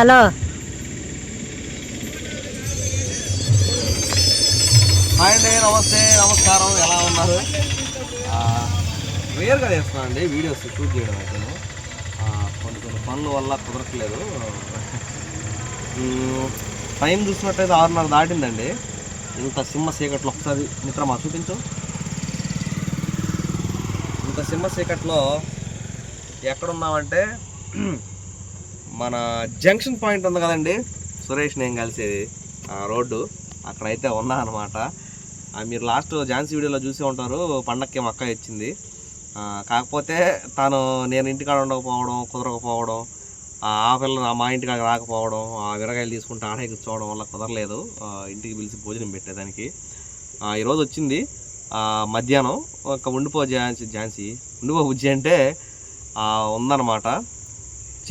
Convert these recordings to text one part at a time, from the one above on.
Hello. Hi అండి నమస్తే నమస్కారం ఎలా ఉన్నారు? రేర్గా చేస్తున్నానండి వీడియోస్ షూట్ చేయడం అయితే కొన్ని కొన్ని పనుల వల్ల కుదరట్లేదు. టైం చూసినట్టయితే ఆరున్నర దాటిందండి. ఇంత సింహ చీకట్లో ఒకసారి మిత్రమా చూపించు. ఇంత సింహ చీకట్లో ఎక్కడున్నామంటే మన జంక్షన్ పాయింట్ ఉంది కదండి. సురేష్ నేను కలిసేది. Road road. అక్కడైతే ఉన్నా అనమాట మీరు లాస్ట్ ఝాన్సీ వీడియోలో చూసే ఉంటారు. పండక్కి మక్క అక్క ఇచ్చింది. కాకపోతే తను నేను ఇంటికాడ ఉండకపోవడం కుదరకపోవడం ఆ పిల్ల మా ఇంటికాడ రాకపోవడం ఆ విరగాయలు తీసుకుంటే ఆడే కూర్చోవడం వల్ల కుదరలేదు. ఇంటికి పిలిచి భోజనం పెట్టేదానికి. ఈరోజు వచ్చింది. మధ్యాహ్నం ఒక ఉండిపో ఝాన్సీ ఝాన్సీ. ఉండిపో బుజ్జి అంటే ఉందన్నమాట.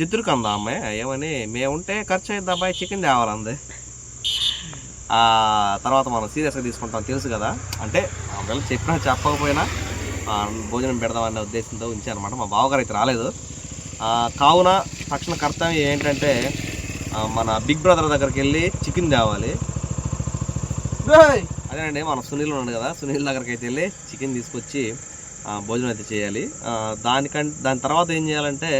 ఉందన్నమాట చిత్రుకంద అమ్మాయి ఏమని మేముంటే ఖర్చు అయింది అబ్బాయి చికెన్ తేవాలంది. తర్వాత మనం సీరియస్గా తీసుకుంటాం తెలుసు కదా? అంటే ఒకవేళ చెప్పినా చెప్పకపోయినా భోజనం పెడదామనే ఉద్దేశంతో ఉంచారనమాట మా బావగారు అయితే రాలేదు కావున తక్షణ కర్తవ్యం ఏంటంటే మన బిగ్ బ్రదర్ దగ్గరికి వెళ్ళి చికెన్ తేవాలి. అదేనండి మన సునీల్ ఉన్నాడు కదా సునీల్ దగ్గరికి అయితే వెళ్ళి చికెన్ తీసుకొచ్చి భోజనం అయితే చేయాలి. దానికంటే దాని తర్వాత ఏం చేయాలంటే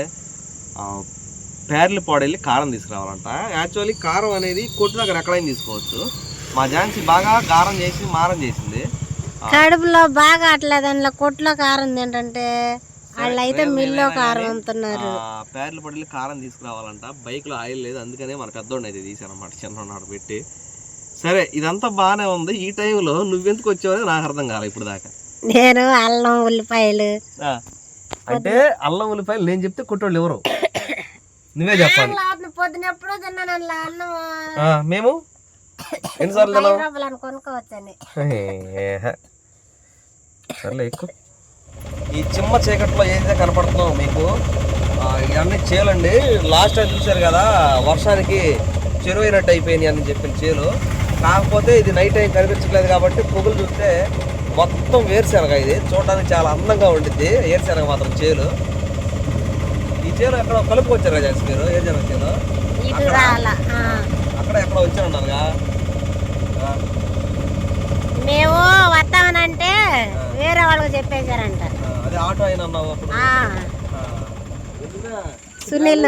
పేర్లు వెళ్ళి కారం తీసుకురావాలంట. యాక్చువల్లీ కారం అనేది కొట్టు దగ్గర ఎక్కడైనా తీసుకోవచ్చు. మా ఝాన్సీ బాగా కారం చేసి మారం చేసింది. కడుపులో బాగా అట్లా దానిలో కొట్లో కారం ఏంటంటే వాళ్ళు అయితే మిల్లో కారం అమ్ముతున్నారు పేర్లు పడి కారం తీసుకురావాలంట. బైక్లో ఆయిల్ లేదు అందుకనే మన పెద్దోడిని అయితే తీసానమాట చిన్ననాడు పెట్టి. సరే ఇదంతా బాగానే ఉంది. ఈ టైంలో నువ్వెందుకు వచ్చావని నాకు అర్థం కాలే ఇప్పుడు దాకా. నేను అల్లం ఉల్లిపాయలు. అంటే అల్లం ఉల్లిపాయలు నేను చెప్తే కొట్టోళ్ళు ఎవరు? నువ్వే చెప్పాలి. మేము? ఎన్నిసార్లు. సర్లే ఎక్కువ ఈ చిమ్మ చీకట్లో ఏదైతే కనపడుతుందో మీకు? ఇవన్నీ చేలండి. లాస్ట్ టైం చూశారు కదా వర్షానికి చెరువు అయినట్టు అయిపోయినాయి అని చెప్పిన చేలు. కాకపోతే ఇది నైట్ టైం కనిపించట్లేదు కాబట్టి పొగులు చూస్తే మొత్తం వేరుశెనగ ఇది. చూడడానికి చాలా అందంగా ఉండిద్ది. ఏరుశెనగ మాత్రం చేలు. చేలు ఎక్కడ కలుపుకొచ్చారు కదా జాస్తి మీరు ఏరుశెనగ చేలు ఇటు రాలా ఆ. అక్కడ ఎక్కడ వచ్చారన్నారుగా మేము వస్తామనంటే వేరే వాళ్ళకి చెప్పేశారంట. అదే ఆటో అయినా అన్నావు? సునీల్?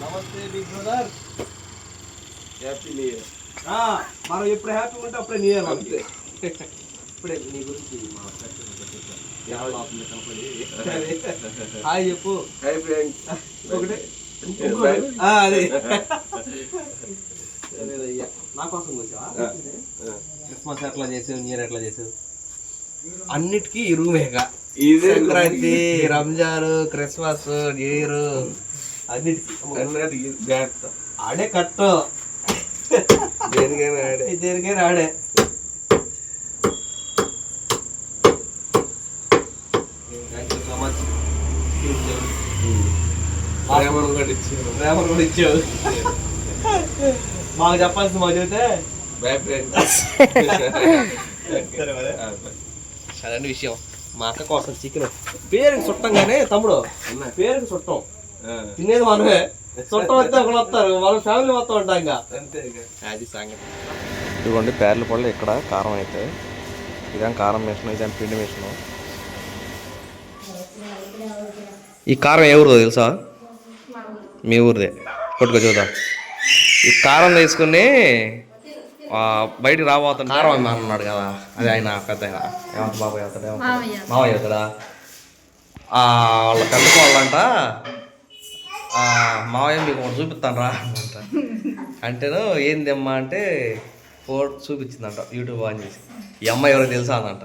నమస్తే big brother. Happy new year మనం ఎప్పుడు హ్యాపీ ఉంటే అప్పుడే న్యూ ఇయర్ అంతే. ఇప్పుడే నీ గురించి మా హాయ్ చెప్పు. Hi friends. ఒకటి. అదే. నా కోసం వచ్చావా క్రిస్మస్ ఎట్లా చేసావు? న్యూ ఇయర్ ఎట్లా చేసావు? అన్నిటికీ ఇదే Sankranti Ramzan Christmas new year అన్నిటికీ. జాగ్రత్త. ఆడే కట్టు. దేనికైనా ఆడే. దేనికైనా ఆడే థ్యాంక్ యూ సో మచ్ ప్రేమను కూడా ప్రేమను కూడా ఇచ్చావు మాకు చెప్పాల్సింది మాకు చెబితే అదండి విషయం. మా అక్క కోసం చికెన్ పేరుకి చుట్టంగానే తమ్ముడు పేరుకి చుట్టం. తినేది మనమే. చుట్టం వస్తే ఒకళ్ళు వస్తారు. మన ఫ్యామిలీ మొత్తం ఉంటాం ఇంకా. అంతే అది సంగతి. ఇదిగోండి పేర్ల పళ్ళు ఇక్కడ కారం అయితే. ఇదేం కారం వేసిన ఇదేం పిండి వేసిన ఈ కారం ఊరిదో తెలుసా? మీ ఊరిదే. కొట్టుకో చూద్దాం ఈ కారం తీసుకుని ఆ, బయటికి రాబోతాను కారం అమ్మ అన్నాడు కదా. అది ఆయన పెద్ద ఆయన. ఏమంత బాబాయ్ అవుతాడు? మావయ్య. అవుతాడా ఆ, వాళ్ళ ఆ, మావయ్య మీకు ఒకటి చూపిస్తాను రా అంట అంటేను ఏందమ్మా అంటే ఫోటో చూపించిందంట యూట్యూబ్ ఆన్ చేసి. ఈ అమ్మాయి ఎవరో తెలుసా అనంట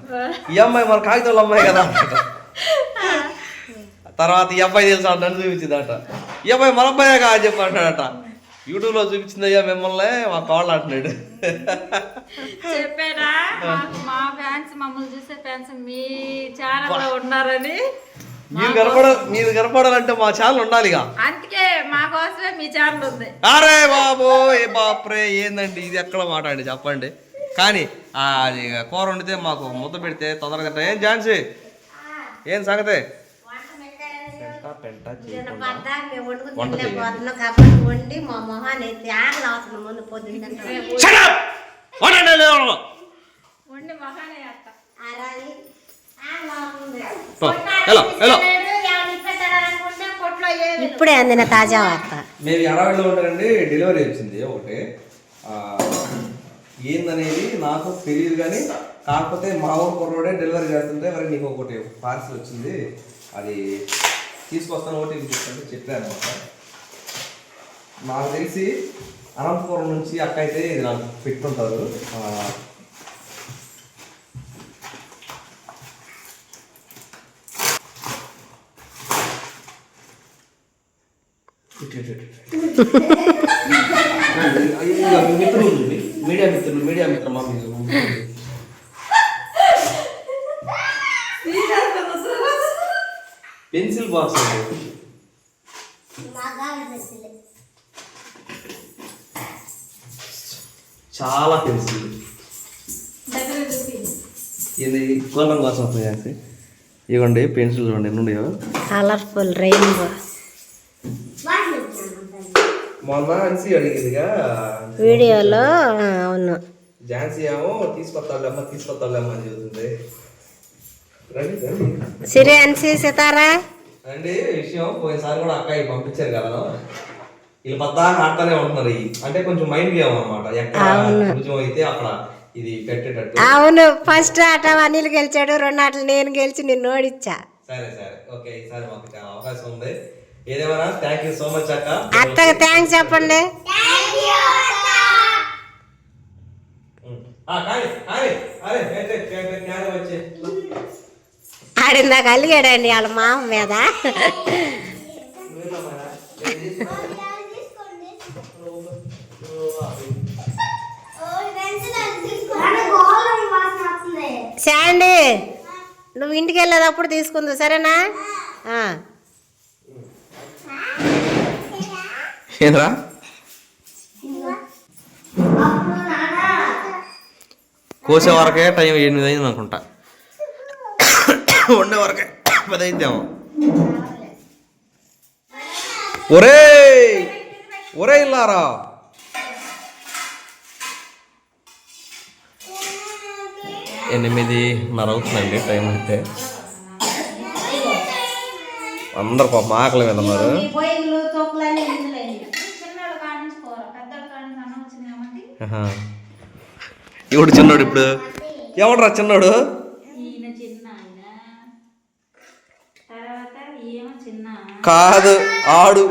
ఈ అమ్మాయి మన కాగితాల అమ్మాయి కదా అంట తర్వాత ఈ అబ్బాయి తెలుసా నన్ను చూపించిందంట. ఈ అబ్బాయి మన అబ్బాయే కా అని చెప్పి అంటాడట. యూట్యూబ్లో చూపించింది అయ్యా మిమ్మల్ని మా కాళ్ళు అంటున్నాడు. చెప్పానా? మాకు మా ఫ్యాన్స్ మమ్మల్ని చూసే ఫ్యాన్స్ మీ ఉన్నారని మీరు కనపడ మీరు కనపడాలంటే మా ఛానల్ ఉండాలి అందుకే మా కోసమే మీ ఛానల్ ఉంది. అరే బాబో ఏ బాప్రే ఏందండి ఇది? ఎక్కడ మాట అండి చెప్పండి. కానీ అది కూర వండితే మాకు ముద్ద పెడితే తొందరగా ఏం ఝాన్సీ? ఏం సంగతి పెంట నిన్న చేయకుండా పద్దాక మేము వండుకుని వంట తినలే చేయాలి. పోతున్నాం కాబట్టి వండి మా మొహాన్ని ఆకలి ముందు పొద్దున్న. ఇప్పుడే అందిన తాజా వార్త. మేము ఎడవాడిలో ఉంటారండి డెలివరీ వచ్చింది ఒకటి. ఆ, ఏందనేది నాకు తెలియదు కానీ కాకపోతే మా ఊరు కుర్రోడే డెలివరీ చేస్తుంటే మరి నీకు ఒకటి పార్సిల్ వచ్చింది. అది తీసుకొస్తాను ఓటీపీ చెప్తాను చెప్పాను అనమాట నాకు తెలిసి అనంతపురం నుంచి అక్క అయితే ఇది నాకు పెట్టుంటారు మిత్రులు మీడియా మిత్రులు మీడియా మిత్రమా మీరు పెన్సిల్ బాక్స్ చాలా పెన్సిల్ ఇది కొనడం కోసం వస్తాయి ఇవ్వండి పెన్సిల్ చూడండి ఎన్ని ఉన్నాయో కలర్ఫుల్ రెయిన్బో మొన్న అన్సి అడిగిందిగా వీడియోలో అవును ఝాన్సీ ఏమో తీసుకొస్తాళ్ళమ్మ తీసుకొస్తాళ్ళమ్మ అని చెబుతుంది సిరి అన్సి సితారా అండి విషయం పోయినసారి కూడా అక్కయ్య పంపించారు కదా వీళ్ళు పద్దా ఆడుతూనే ఉంటున్నారు. అంటే కొంచెం మైండ్ గేమ్ అనమాట ఎక్కడ రుజువు అయితే అక్కడ ఇది పెట్టేటట్టు అవును ఫస్ట్ ఆట అనిల్ గెలిచాడు రెండు ఆటలు నేను గెలిచి నిన్ను ఓడిచ్చా సరే సరే ఓకే ఈసారి మాకు అవకాశం ఉంది ఏదేమైనా థ్యాంక్ యూ సో మచ్ అక్క అత్తకి థ్యాంక్స్ చెప్పండి ఉం. ఆ, కానీ కానీ అరే ఏంటే, ఏంటే, జ్ఞానం వచ్చే ఆడిందాక అలిగాడండి వాళ్ళ మామ మీద. శాండీ నువ్వు ఇంటికి వెళ్ళేటప్పుడు తీసుకుంది సరేనా? ఆ. ఏంద్రా? కోసే వరకే టైం ఎనిమిది అయింది అనుకుంటా వండే వరకే పది అయిద్దాము ఒరే! ఒరే ఇల్లారా? ఎనిమిదిన్నర అవుతుందండి టైం అయితే. అందరు పాపం ఆకలి మీద ఉన్నారు. ఎవడు చిన్నోడు ఇప్పుడు? ఎవడరా చిన్నోడు ఈయన చిన్న ఆయన తర్వాత ఏమో చిన్న కాదు ఆడు.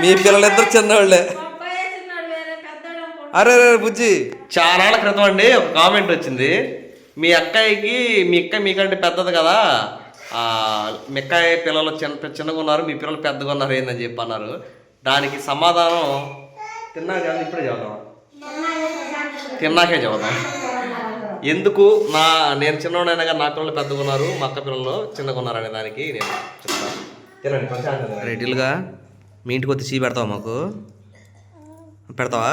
మీ పిల్లలిద్దరు చిన్నోళ్ళే. అబ్బాయే చిన్నాడు వేరే పెద్దోడు అనుకుంటా. అరే రే బుజ్జి. చాలా క్రితం అండి ఒక కామెంట్ వచ్చింది. మీ అక్కయ్యకి మీ అక్క మీకంటే పెద్దది కదా. ఆ, మీ అక్కయ్య పిల్లలు చిన్న చిన్నగా ఉన్నారు మీ పిల్లలు పెద్దగా ఉన్నారు ఏందని చెప్పి అన్నారు. దానికి సమాధానం తిన్నాక ఇప్పుడే చదువుదాం తిన్నాకే చదువుదాం ఎందుకు? నా నేను చిన్నవాడైనా కానీ నా పిల్లలు పెద్దగా ఉన్నారు మా అక్క పిల్లలు చిన్నగా ఉన్నారు అనే దానికి నేను రెడీలుగా మీ ఇంటికి వచ్చి చీ పెడతావా మాకు? పెడతావా?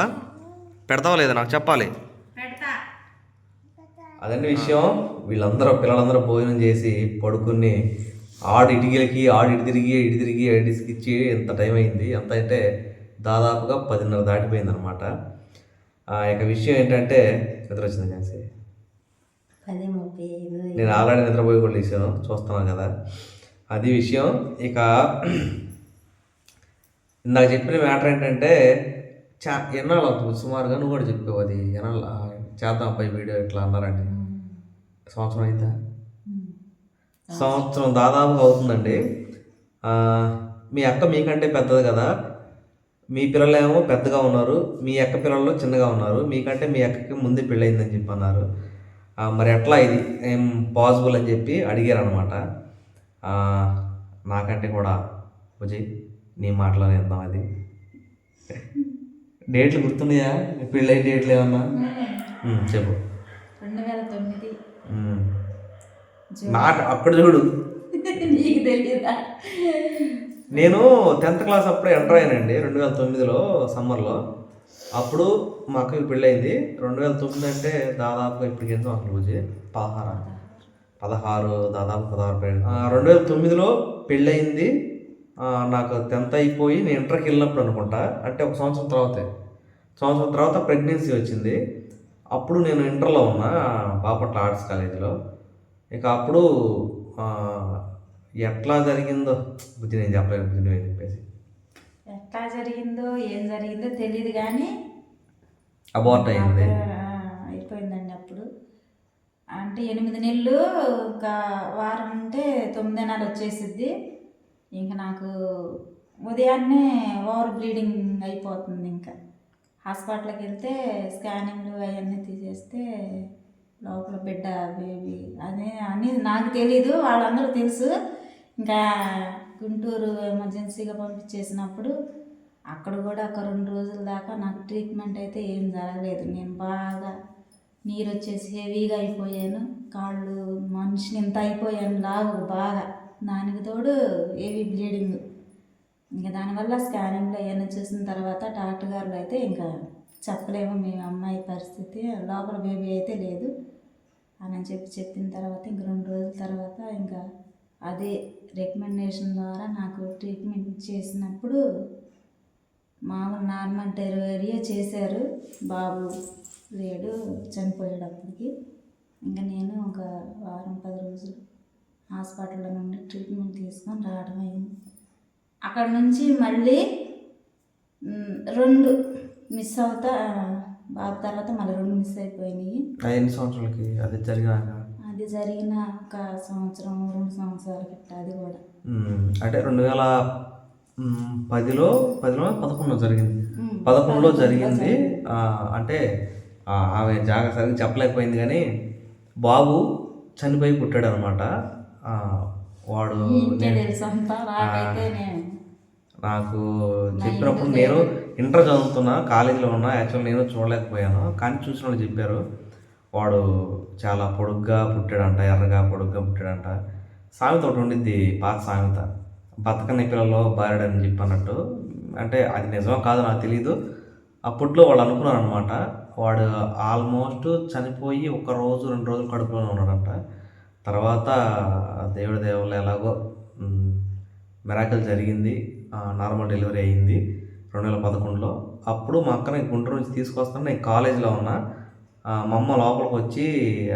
పెడతావా లేదా? నాకు చెప్పాలి. పెడతా. అదండి విషయం. వీళ్ళందరూ పిల్లలందరూ భోజనం చేసి పడుకుని ఆడు ఇటుగిలకి ఆడు ఇటు తిరిగి ఇటు తిరిగి ఇచ్చి ఎంత టైం అయింది? ఎంత అంటే దాదాపుగా పదిన్నర దాటిపోయింది అనమాట ఇక విషయం ఏంటంటే నిద్ర వచ్చింది ఐదు నేను ఆల్రెడీ నిద్రపోయి కూడా చూస్తున్నాను కదా. అది విషయం. ఇక ఇందాక చెప్పిన మ్యాటర్ ఏంటంటే చా ఎన్నాళ్ళు అవుతుంది? సుమారుగా నువ్వు కూడా చెప్పావు అది. ఎన్నాళ్ళు? చేద్దాం పై వీడియో ఇట్లా అన్నారండి సంవత్సరం అయిందా? సంవత్సరం దాదాపుగా అవుతుందండి. మీ అక్క మీకంటే పెద్దది కదా. మీ పిల్లలేమో పెద్దగా ఉన్నారు. మీ అక్క పిల్లలు చిన్నగా ఉన్నారు. మీకంటే మీ అక్కకి ముందే పెళ్ళయిందని చెప్పి అన్నారు. మరి ఎట్లా ఇది? ఏం పాసిబుల్ అని చెప్పి అడిగారు అనమాట నాకంటే కూడా విజయ్ నీ మాటలోనే ఇద్దాం అది. డేట్లు గుర్తున్నాయా? పెళ్ళైన డేట్లు ఏమన్నా? చెప్పు. రెండు వేల తొమ్మిది అక్కడ చూడు. నీకు తెలియదా నేను టెన్త్ క్లాస్ అప్పుడే ఎంటర్ అయ్యానండి రెండు వేల తొమ్మిదిలో సమ్మర్లో. అప్పుడు మా అక్కకి పెళ్ళయింది. రెండు వేల తొమ్మిది అంటే దాదాపుగా ఇప్పటికి ఎంత అసలు పూజ పదహార పదహారు దాదాపు పదహారు పెళ్ళి రెండు వేల తొమ్మిదిలో పెళ్ళయింది. ఆ, నాకు టెన్త్ అయిపోయి నేను ఇంటర్కి వెళ్ళినప్పుడు అనుకుంటా. అంటే ఒక సంవత్సరం తర్వాతే. సంవత్సరం తర్వాత ప్రెగ్నెన్సీ వచ్చింది. అప్పుడు నేను ఇంటర్లో ఉన్నా బాపట్ల ఆర్ట్స్ కాలేజీలో. ఇక అప్పుడు ఆ, ఎట్లా జరిగిందో బుద్ధి నేను చెప్పలేదు బుద్ధి నువ్వే చెప్పేసి. ఎట్లా జరిగిందో ఏం జరిగిందో తెలియదు కానీ అబార్ట్ అయింది. అయిపోయిందండి అప్పుడు. అంటే ఎనిమిది నెలలు ఇంకా వారం ఉంటే తొమ్మిది నెలలు వచ్చేసిద్ది. ఇంకా నాకు ఉదయాన్నే ఓవర్ బ్లీడింగ్ అయిపోతుంది ఇంకా. హాస్పిటల్కి వెళ్తే స్కానింగ్లు అవన్నీ తీసేస్తే లోపల బిడ్డ బేబీ అదే అని నాకు తెలీదు వాళ్ళందరూ తెలుసు. ఇంకా గుంటూరు ఎమర్జెన్సీగా పంపించేసినప్పుడు అక్కడ కూడా ఒక రెండు రోజుల దాకా నాకు ట్రీట్మెంట్ అయితే ఏం జరగలేదు. నేను బాగా నీరు వచ్చేసి హెవీగా అయిపోయాను. కాళ్ళు మనిషిని ఇంత అయిపోయాను లావు బాగా. దానికి తోడు హెవీ బ్లీడింగ్. ఇంకా దానివల్ల స్కానింగ్లో ఏమైనా చూసిన తర్వాత డాక్టర్ గారు అయితే ఇంకా చెప్పలేము మీ అమ్మాయి పరిస్థితి. లోపల బేబీ అయితే లేదు అని చెప్పి చెప్పిన తర్వాత ఇంక రెండు రోజుల తర్వాత ఇంకా అదే రికమెండేషన్ ద్వారా నాకు ట్రీట్మెంట్ చేసినప్పుడు మామూలు నార్మల్ డెలివరీ చేశారు బాబు. లేడు చనిపోయాడు అప్పటికి ఇంకా నేను ఒక వారం పది రోజులు హాస్పిటల్లో నుండి ట్రీట్మెంట్ తీసుకొని రావడం అయింది. అక్కడ నుంచి మళ్ళీ రెండు మిస్ అవుతా బాబు తర్వాత మళ్ళీ రెండు మిస్ అయిపోయినాయి. ఎన్ని సంవత్సరాలకి? అది జరిగినాక అది జరిగిన ఒక సంవత్సరం రెండు సంవత్సరాల గిట్ట అది కూడా. అంటే రెండు వేల పదిలో పదిలో పదకొండులో జరిగింది. పదకొండులో జరిగింది. అంటే ఆమె జాగ సరిగ్గా చెప్పలేకపోయింది కానీ బాబు చనిపోయి పుట్టాడు అనమాట వాడు నాకు చెప్పినప్పుడు నేను ఇంటర్ చదువుతున్నా కాలేజీలో ఉన్నా యాక్చువల్ నేను చూడలేకపోయాను. కానీ చూసిన వాళ్ళు చెప్పారు వాడు చాలా పొడుగ్గా పుట్టాడంట ఎర్రగా పొడుగ్గా పుట్టాడంట. సామెత ఒకటి ఉండిద్ది పాత సామెత. బతకని పిల్లల్లో బారాడని చెప్పి అన్నట్టు. అంటే అది నిజమో కాదో నాకు తెలియదు అప్పట్లో వాళ్ళు అనుకున్నారు అనమాట వాడు ఆల్మోస్ట్ చనిపోయి ఒక రోజు రెండు రోజులు కడుపులోనే ఉన్నాడంట. తర్వాత దేవుడి దేవుళ్ళు ఎలాగో మెరాకల్ జరిగింది. నార్మల్ డెలివరీ అయ్యింది రెండు వేల పదకొండులో. అప్పుడు మా అక్కని గుంటూరు నుంచి తీసుకొస్తాను. నేను కాలేజీలో ఉన్నా. మా అమ్మ లోపలికి వచ్చి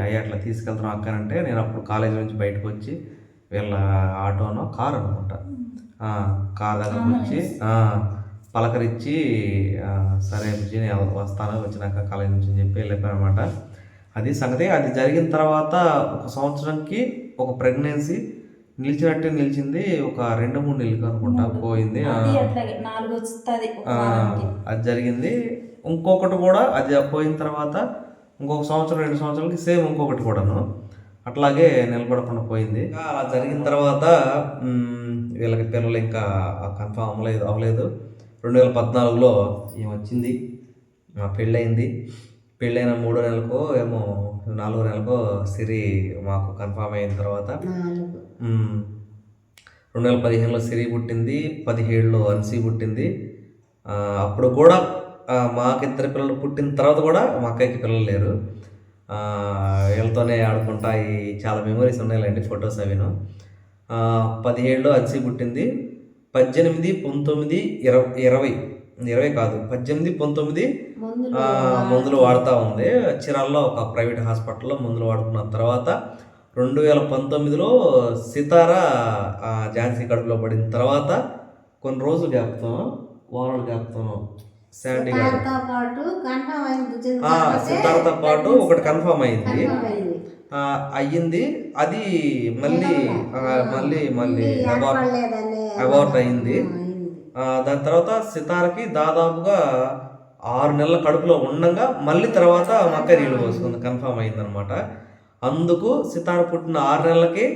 అయ్యా అట్లా తీసుకెళ్తున్నాం అక్క అంటే నేను అప్పుడు కాలేజీ నుంచి బయటకు వచ్చి వీళ్ళ ఆటోనో కార్ అనుకుంటా. కార్ దగ్గరకు వచ్చి పలకరించి సరే నేను వస్తాను వచ్చినాక కాలేజీ నుంచి అని చెప్పి వెళ్ళిపోయాను అనమాట అది సంగతి అది జరిగిన తర్వాత ఒక సంవత్సరంకి ఒక ప్రెగ్నెన్సీ నిలిచినట్టే నిలిచింది ఒక రెండు మూడు నెలలు అనుకుంటా పోయింది. అది జరిగింది. ఇంకొకటి కూడా అది పోయిన తర్వాత ఇంకొక సంవత్సరం రెండు సంవత్సరాలకి సేమ్ ఇంకొకటి కూడాను. అట్లాగే నిలబడకుండా పోయింది. అలా జరిగిన తర్వాత వీళ్ళకి పిల్లలు ఇంకా కన్ఫామ్ అవ్వలేదు అవ్వలేదు. రెండు వేల పద్నాలుగులో ఏం వచ్చింది మా పెళ్ళయింది. పెళ్ళైన మూడో నెలకో ఏమో నాలుగో నెలకో సిరి మాకు కన్ఫామ్ అయిన తర్వాత. రెండు వేల పదిహేనులో సిరి పుట్టింది పదిహేడులో అన్సీ పుట్టింది. అప్పుడు కూడా మాకిద్దరు పిల్లలు పుట్టిన తర్వాత కూడా మా అక్కకి పిల్లలు లేరు. వీళ్ళతోనే ఆడుకుంటా ఈ చాలా మెమరీస్ ఉన్నాయిలేండి ఫొటోస్ అవిను. పదిహేడులో అన్సీ పుట్టింది పద్దెనిమిది పంతొమ్మిది ఇరవై ఇరవై ఇరవై కాదు పద్దెనిమిది పంతొమ్మిది మందులు వాడుతూ. ఉంది. చిరాల్లో ఒక ప్రైవేట్ హాస్పిటల్లో మందులు వాడుకున్న తర్వాత రెండు వేల పంతొమ్మిదిలో సితార ఝాన్సీ కడుపులో పడిన తర్వాత కొన్ని రోజులు గ్యాప్తో వారాలు గ్యాప్తో శాండీ సితారతో పాటు ఒకటి కన్ఫర్మ్ అయింది. అయ్యింది. అది మళ్ళీ మళ్ళీ మళ్ళీ అబార్ట్ అబార్ట్ అయింది. దాని తర్వాత సితారకి దాదాపుగా ఆరు నెలల కడుపులో ఉండగా మళ్ళీ తర్వాత మా అక్క నీళ్ళు పోసుకుంది కన్ఫామ్ అయిందనమాట. అందుకు సితార పుట్టిన ఆరు నెలలకి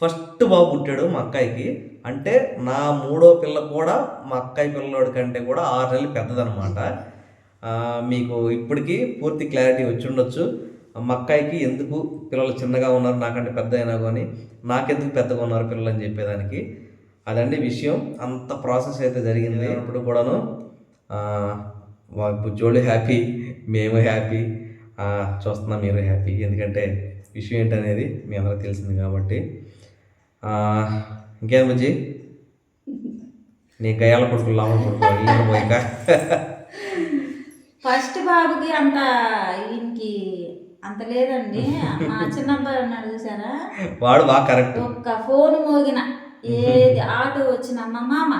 ఫస్ట్ బాబు పుట్టాడు మా అక్కాయికి అంటే నా మూడో పిల్ల కూడా మా అక్కాయి పిల్లోడి కంటే కూడా ఆరు నెలలు పెద్దదనమాట. మీకు ఇప్పటికీ పూర్తి క్లారిటీ వచ్చి ఉండొచ్చు. మా అక్కాయికి ఎందుకు పిల్లలు చిన్నగా ఉన్నారు నాకంటే పెద్ద అయినా కానీ నాకెందుకు పెద్దగా ఉన్నారు పిల్లలు అని చెప్పేదానికి. అదండి విషయం. అంత ప్రాసెస్ అయితే జరిగింది. ఇప్పుడు కూడాను బుజ్జోళ్ళు హ్యాపీ మేము హ్యాపీ చూస్తున్నాం మీరు హ్యాపీ. ఎందుకంటే విషయం ఏంటనేది మీ అందరికి తెలిసింది కాబట్టి. ఆ, ఇంకేం బుజ్జి? నీ గయాల కొడుకులు లాభం కొడుకు పోయాక ఫస్ట్ బాబుకి అంత ఈయనకి అంత లేదండి. మా చిన్న అబ్బాయి ఉన్నాడు చూసారా? వాడు బాగా కరెక్ట్. ఒక్క ఫోన్ మోగిన. ఏది? ఆటో వచ్చిన మా మామ.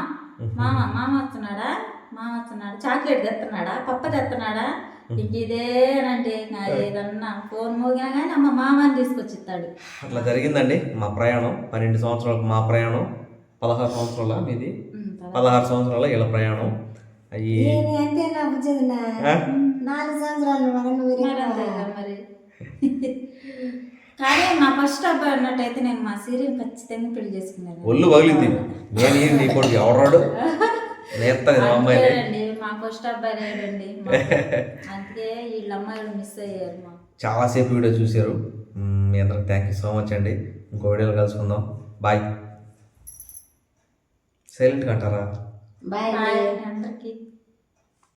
మామ మామ వస్తున్నాడా? మామ వస్తున్నాడా? చాక్లెట్ తెస్తున్నాడా? పప్ప తెస్తున్నాడా? ఇంక ఇదేనండి ఇంకా ఏదన్నా ఫోన్ మోగినా కానీ అమ్మ మామని తీసుకొచ్చి ఇస్తాడు అట్లా జరిగిందండి. మా ప్రయాణం. పన్నెండు సంవత్సరాలకు మా ప్రయాణం. పదహారు సంవత్సరాల మీది. పదహారు. సంవత్సరాల ఇలా ప్రయాణం. అయ్యి అంటే నాకు నాలుగు సంవత్సరాలు మరి. కానీ మా ఫస్ట్ అబ్బాయి ఉన్నట్టయితే నేను మా సీరియల్ ఖచ్చితంగా పెళ్ళి చేసుకున్నాను. ఒళ్ళు పగిలింది నేను ఈ నీ కొడుకు ఎవరాడు? అంతేనండి మా ఫస్ట్ అబ్బాయి లేడండి. మా- అందుకే వీళ్ళ అమ్మాయిలు మిస్ అయ్యారు మా చాలాసేపు వీడియో చూశారు. మ్మ్, మీ అందరికి థ్యాంక్ యూ సో మచ్ అండి. ఇంకో వీడియోలో కలుసుకుందాం. బాయ్ సైలెంట్గా అంటారా? బాయ్ బాయ్ అందరికీ.